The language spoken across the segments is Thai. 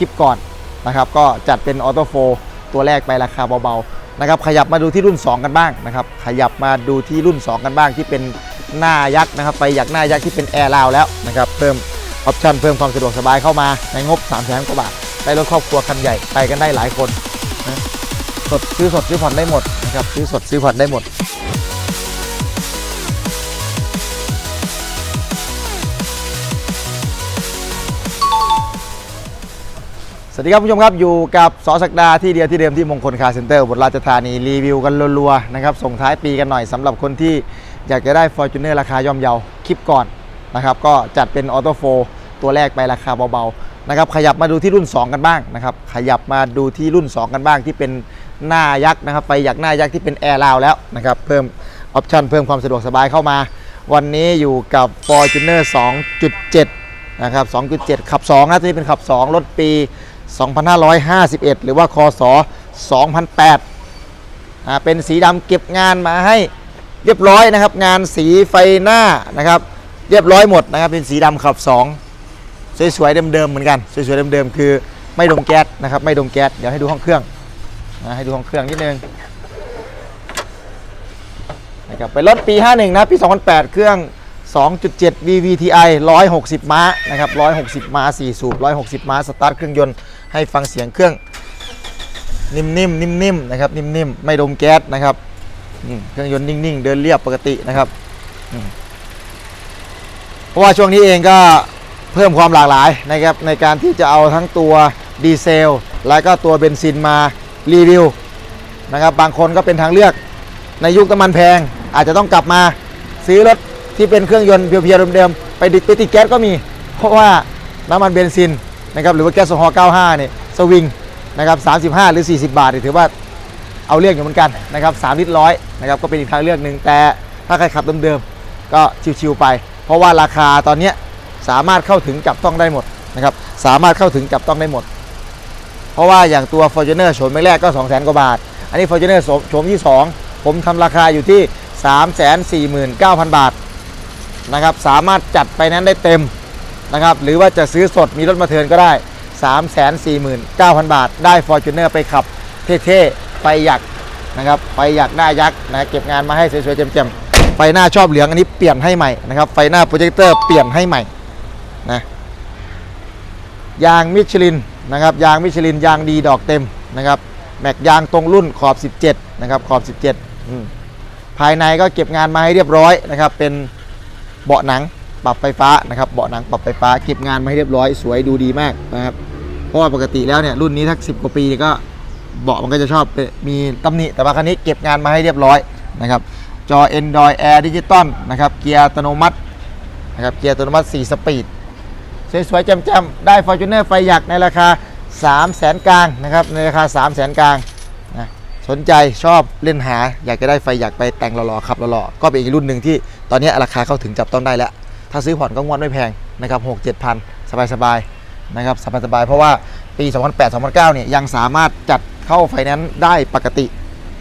คลิปก่อนนะครับ ก็จัดเป็นออโต้โฟตัวแรกไปราคาเบาๆนะครับ ขยับมาดูที่รุ่น 2 กันบ้างนะครับ ขยับมาดูที่รุ่น 2 กันบ้างที่เป็นหน้ายักษ์นะครับ ไปอยักหน้ายักษ์ที่เป็นแอร์ลาวแล้วนะครับ เพิ่มออปชั่นเพิ่มความสะดวกสบายเข้ามาในงบ3ามแสนกว่าบาท ได้รถครอบครัวคันใหญ่ไปกันได้หลายคนนะสดซื้อสดซื้อผ่อนได้หมดนะครับ ซื้อสดซื้อผ่อนได้หมด สวัสดีครับผู้ชมครับอยู่กับสอสักดาที่เดียวที่เดิมที่มงคลคาร์เซ็นเตอร์บทราชธานีรีวิวกันรัวๆนะครับส่งท้ายปีกันหน่อยสำหรับคนที่อยากจะได้ f o r t u n e r ราคาย่อมเยาคลิปก่อนนะครับก็จัดเป็นออโต้โฟตัวแรกไปราคาเบาๆนะครับขยับมาดูที่รุ่น 2 กันบ้างนะครับขยับมาดูที่รุ่น 2 กันบ้างที่เป็นหน้ายักษ์นะครับไปยักษ์หน้ายักษ์ที่เป็นแอร์ลาวแล้วนะครับเพิ่มออปชั่นเพิ่มความสะดวกสบายเข้ามา วันนี้อยู่กับ Fortuner 2.7นะครับ2.7 ขับ2นะตัวนี้เป็นขับ 2 รถปี 2551 หรือว่าคศ2008อ่าเป็นสีดำเก็บงานมาให้เรียบร้อยนะครับ งานสีไฟหน้านะครับ เรียบร้อยหมดนะครับ เป็นสีดำขับ 2 สวยๆเดิมๆเหมือนกัน สวยๆเดิมๆคือไม่ดมแก๊สนะครับ ไม่ดมแก๊สเดี๋ยวให้ดูห้องเครื่องนะให้ดูห้องเครื่องนิดนึงนะครับเป็นรถปี 51 นะปี 2008 เครื่อง 2.7 VVTi 160 ม้านะครับ 160 ม้า 4 สูบ 160 ม้า สตาร์ทเครื่องยนต์ ให้ฟังเสียงเครื่อง นิ่มๆ นิ่มๆ นะครับ นิ่มๆ ไม่ดมแก๊สนะครับ เครื่องยนต์นิ่งๆ เดินเรียบปกตินะครับ เพราะว่าช่วงนี้เองก็เพิ่มความหลากหลายนะครับในการที่จะเอาทั้งตัวดีเซล และก็ตัวเบนซินมารีวิวนะครับ บางคนก็เป็นทางเลือกในยุคน้ำมันแพง อาจจะต้องกลับมาซื้อรถ ที่เป็นเครื่องยนต์เพียวๆเดิมๆไปดิไปติดแก๊สก็มี เพราะว่าน้ำมันเบนซินนะครับหรือว่าแก๊สโซฮอล์95เนี่ยสวิงนะครับ35 หรือ 40 บาทถือว่าเอาเรื่องอยู่เหมือนกันนะครับ3ลิตรร้อยนะครับก็เป็นอีกทางเลือกหนึ่งแต่ถ้าใครขับเดิมๆก็ชิวๆไป เพราะว่าราคาตอนนี้สามารถเข้าถึงจับต้องได้หมดนะครับสามารถเข้าถึงจับต้องได้หมด เพราะว่าอย่างตัว Fortuner โฉมแรกก็ 200,000กว่าบาท อันนี้ Fortuner โฉมที่ 2 ผมทำราคาอยู่ที่ 349,000 บาท นะครับสามารถจัดไปนั้นได้เต็มนะครับหรือว่าจะซื้อสดมีรถมาเทินก็ได้ 349,000 บาท ได้ Fortuner ไปขับเท่ๆ ไปหยักนะครับไปหยักหน้ายักษ์นะเก็บงานมาให้สวยๆเจมๆไฟหน้าชอบเหลืองอันนี้เปลี่ยนให้ใหม่นะครับไฟหน้าโปรเจคเตอร์เปลี่ยนให้ใหม่นะยางมิชลินนะครับยางมิชลินยางดีดอกเต็มนะครับแม็กยางตรงรุ่นขอบ 17นะครับขอบ 17 ภายในก็เก็บงานมาให้เรียบร้อยนะครับเป็น เบาะหนังปรับไฟฟ้านะครับเบาะหนังปรับไฟฟ้าเก็บงานมาให้เรียบร้อยสวยดูดีมากนะครับเพราะว่าปกติแล้วเนี่ยรุ่นนี้ทักสิบกว่าปีก็เบาะมันก็จะชอบมีตำหนิแต่ว่าคันนี้เก็บงานมาให้เรียบร้อยนะครับจอ Android Air Digital นะครับเกียร์อัตโนมัตินะครับเกียร์อัตโนมัติ 4 สปีด สวยๆแจ่มๆได้ Fortuner ไฟหยักในราคา 3 0 0แสนกลางนะครับในราคา 3 0 0แสนกลาง สนใจชอบเล่นหา อยากจะได้ไฟหยักไปแต่งหล่อๆขับหล่อๆก็เป็นอีกรุ่นหนึ่งที่ตอนนี้ราคาเข้าถึงจับต้องได้แล้ว ถ้าซื้อผ่อนก็งวดไม่แพงนะครับ6 7พันสบายๆนะครับสบายๆเพราะว่าปี 2008-2009เนี่ยยังสามารถจัดเข้าไฟแนนซ์ได้ปกติ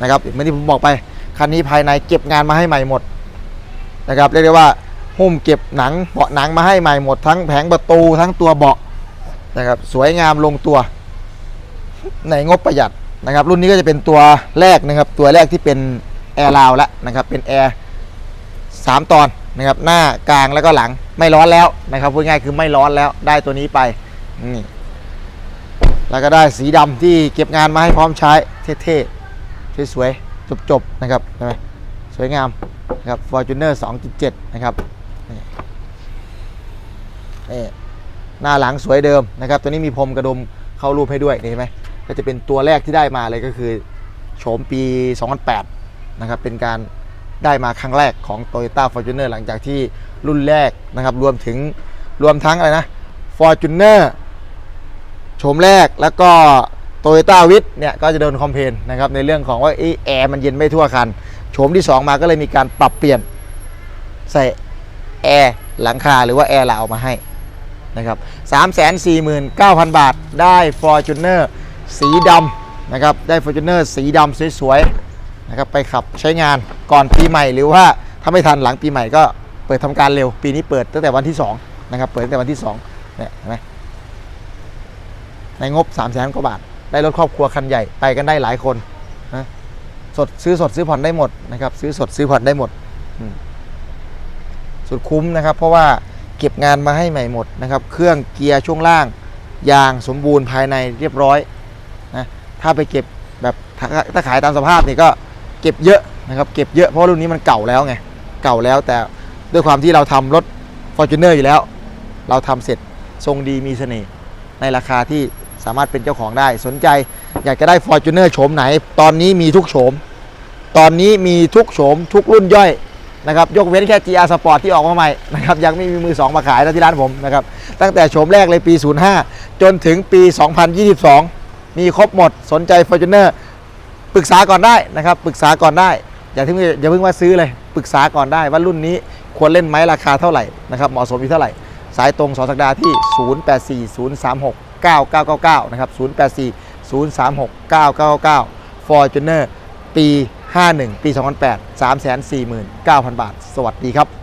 นะครับเหมือนที่ผมบอกไปคันนี้ภายในเก็บงานมาให้ใหม่หมดนะครับเรียกได้ว่าหุ้มเก็บหนังเบาะหนังมาให้ใหม่หมดทั้งแผงประตูทั้งตัวเบาะนะครับสวยงามลงตัวในงบประหยัด นะครับรุ่นนี้ก็จะเป็นตัวแรกนะครับ ตัวแรกที่เป็นแอร์ราวแล้วนะครับเป็นแอร์สามตอนนะครับหน้ากลางแล้วก็หลังไม่ร้อนแล้วนะครับพูดง่ายคือไม่ร้อนแล้วได้ตัวนี้ไปนี่แล้วก็ได้สีดำที่เก็บงานมาให้พร้อมใช้เท่ๆสวยๆจบๆนะครับเห็นไหมสวยงามนะครับ Fortuner 2.7 นะครับนี่หน้าหลังสวยเดิมนะครับ ตัวนี้มีพรมกระดุมเข้ารูปให้ด้วยเห็นไหม ก็จะเป็นตัวแรกที่ได้มาเลยก็คือโฉมปี 2008 นะครับ เป็นการได้มาครั้งแรกของ Toyota Fortuner หลังจากที่รุ่นแรกนะครับ รวมถึงรวมทั้งอะไรนะ Fortuner โฉมแรกแล้วก็ Toyota w i t เนี่ย ก็จะโดนคอมเพลนนะครับในเรื่องของว่าเอ้แอร์มันเย็นไม่ทั่วคัน โฉมที่ 2 มาก็เลยมีการปรับเปลี่ยนใส่แอร์หลังคาหรือว่าแอร์หลามาให้นะครับ349,000 บาทได้ Fortuner สีดำนะครับได้ Fortuner สีดำสวยๆนะครับไปขับใช้งานก่อนปีใหม่ หรือว่าถ้าไม่ทันหลังปีใหม่ก็เปิดทำการเร็วปีนี้เปิดตั้งแต่วันที่2นะครับเปิดตั้งแต่วันที่2เนี่ยเห็นไหมในงบ3 0 0แสนกว่าบาท ได้รถครอบครัวคันใหญ่ไปกันได้หลายคนนะสดซื้อสดซื้อผ่อนได้หมดนะครับซื้อสดซื้อผ่อนได้หมด สุดคุ้มนะครับ เพราะว่าเก็บงานมาให้ใหม่หมดนะครับ เครื่องเกียร์ช่วงล่าง ยางสมบูรณ์ภายในเรียบร้อย ถ้าไปเก็บแบบถ้าถ้าขายตามสภาพนี่ก็เก็บเยอะนะครับเก็บเยอะเพราะรุ่นนี้มันเก่าแล้วไงเก่าแล้วแต่ด้วยความที่เราทำรถ f o r t u n e r อยู่แล้ว เราทำเสร็จทรงดีมีเสน่ห์ในราคาที่สามารถเป็นเจ้าของได้ สนใจอยากจะได้ f o r t u n e r โฉมไหน ตอนนี้มีทุกโฉม ตอนนี้มีทุกโฉม ทุกรุ่นย่อยนะครับยกเว้นแค่ GR Sport ที่ออกมาใหม่นะครับยังไม่มีมือ 2 มาขายนะที่ร้านผมนะครับตั้งแต่โฉมแรกเลยปี 05 จนถึงปี 2022 มีครบหมดสนใจ f o r t u n e r ปรึกษาก่อนได้นะครับปรึกษาก่อนได้ อย่าเพิ่งอย่าเพิ่งว่าซื้อเลยปรึกษาก่อนได้ว่ารุ่นนี้ควรเล่นไหมราคาเท่าไหร่นะครับเหมาะสมอยู่เท่าไหร่ สายตรงสอสักดาที่ 0840369999 นะครับ 0840369999 Fortuner ปี 51 ปี 2008 349,000 บาท สวัสดีครับ